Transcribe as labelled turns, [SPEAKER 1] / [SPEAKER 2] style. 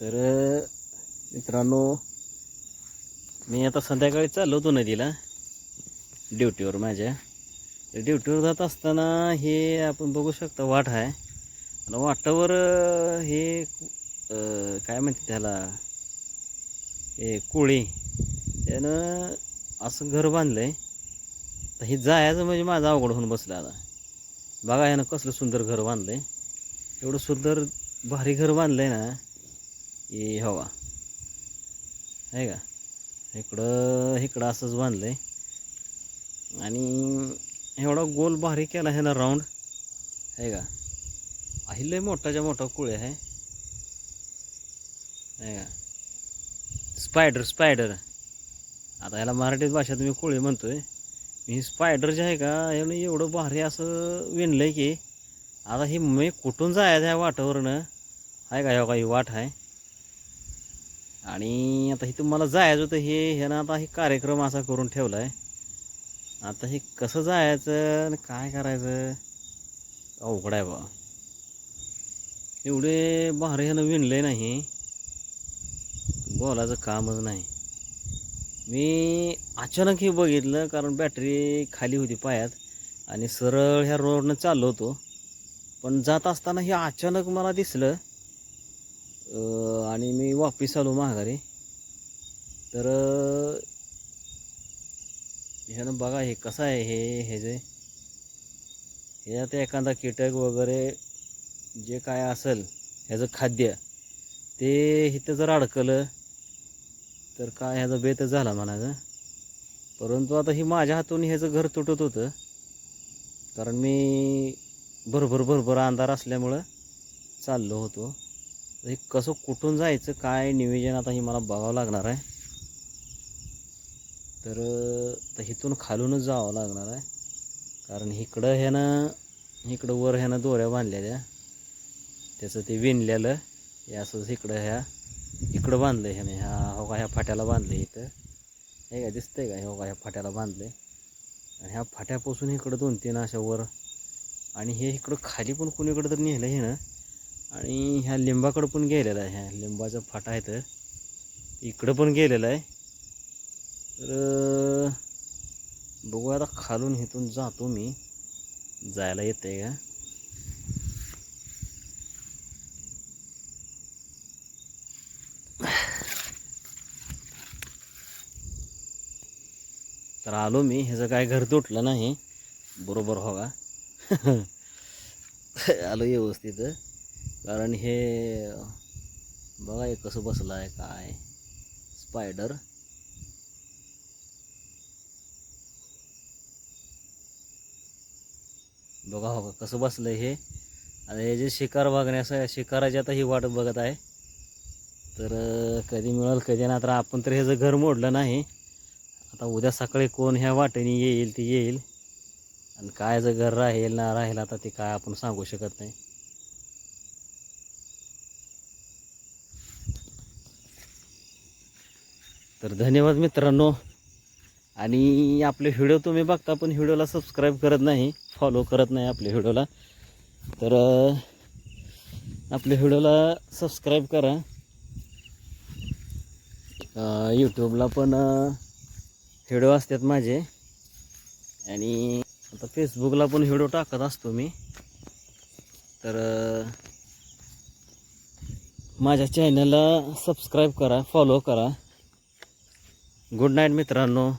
[SPEAKER 1] तर मित्रांनो मी आता संध्याकाळी चाललो होतो नदीला ड्युटीवर माझ्या. तर ड्युटीवर जात असताना हे आपण बघू शकता वाट आहे. आणि वाटावर हे काय म्हणते त्याला हे कोळी त्यानं असं घर बांधलं आहे तर हे जायचं म्हणजे माझा अवघड होऊन बसलं आता. बघा यानं कसलं सुंदर घर बांधलं आहे एवढं सुंदर भारी घर बांधलं आहे ना. ए हो हवा आहे का? इकडं इकडं असंच बांधलं आहे आणि एवढा गोल भारी केला आहे ना राऊंड आहे का? आहे लय मोठाच्या मोठा कुळे आहे. का? स्पायडर स्पायडर आता याला मराठीत भाषेत मी कोळी म्हणतोय. मी स्पायडर जे आहे का यानं एवढं भारी असं विणलं आहे की आता हे मी कुठून जायचं ह्या वाटावरनं? आहे का? ह्या काही वाट आहे. आणि आता हे तुम्हाला जायचं होतं हे ह्यानं आता हे कार्यक्रम असा करून ठेवला आहे आता हे कसं जायचं आणि काय करायचं? अवघड आहे बा. एवढे बाहेर ह्यानं विणले नाही. बोलायचं कामच नाही. मी अचानक हे बघितलं कारण बॅटरी खाली होती पायात आणि सरळ ह्या रोडनं चाललो होतो. पण जात असताना हे अचानक मला दिसलं आणि मी वापिस आलो माघारी. तर ह्यानं बघा हे कसं आहे हे हे जे ह्यात एखादा कीटक वगैरे जे काय असेल ह्याचं खाद्य ते इथं जर अडकलं तर काय ह्याचा बेत झाला म्हणायचं. परंतु आता ही माझ्या हातून ह्याचं घर तुटत होतं. कारण मी भरभर भरभर अंधार असल्यामुळं चाललो होतो. हे कसं कुठून जायचं काय नियोजन आता हे मला बघावं लागणार आहे. तर इथून खालूनच जावं लागणार आहे. कारण इकडं ह्यानं इकडं वर ह्यानं दोऱ्या बांधलेल्या त्याचं ते विणलेलं हे असंच इकडं ह्या इकडं बांधलं ह्याने ह्या हो का ह्या फाट्याला बांधलं इथं. हे का दिसतंय का? हो का ह्या फाट्याला बांधलं आणि ह्या फाट्यापासून इकडं दोन तीन अशा वर. आणि हे इकडं खाली पण कुणीकडं तर नेलं हे ना. आणि ह्या लिंबाकडं पण गेलेलं आहे. ह्या लिंबाचा फाटा आहे तर इकडं पण गेलेलं आहे. तर बघू आता खालून इथून जातो मी. जायला येते का? तर आलो मी. ह्याचं काय घर तुटलं नाही. बरोबर हो का आलो व्यवस्थित. कारण हे बघा हे कसं बसलं आहे काय? स्पायडर बघा हो कसं बसलं हे. आता हे जे शिकार बघण्याचं शिकाराची आता ही वाट बघत आहे. तर कधी मिळेल कधी नाही. तर आपण तर ह्याचं घर मोडलं नाही आता उद्या सकाळी कोण ह्या वाटेने येईल ते येईल. आणि काय जर घर राहील ना राहील आता ते काय आपण सांगू शकत नाही. तर धन्यवाद मित्रांनो. आणि आपले व्हिडिओ तुम्ही बघता पण व्हिडिओला सबस्क्राईब करत नाही फॉलो करत नाही आपल्या व्हिडिओला. तर आपल्या व्हिडिओला सबस्क्राईब करा. यूट्यूबला पण व्हिडिओ असतात माझे. आणि आता फेसबुकला पण व्हिडिओ टाकत असतो मी. तर माझ्या चॅनलला सबस्क्राईब करा फॉलो करा. गुड नाईट मित्रांनो.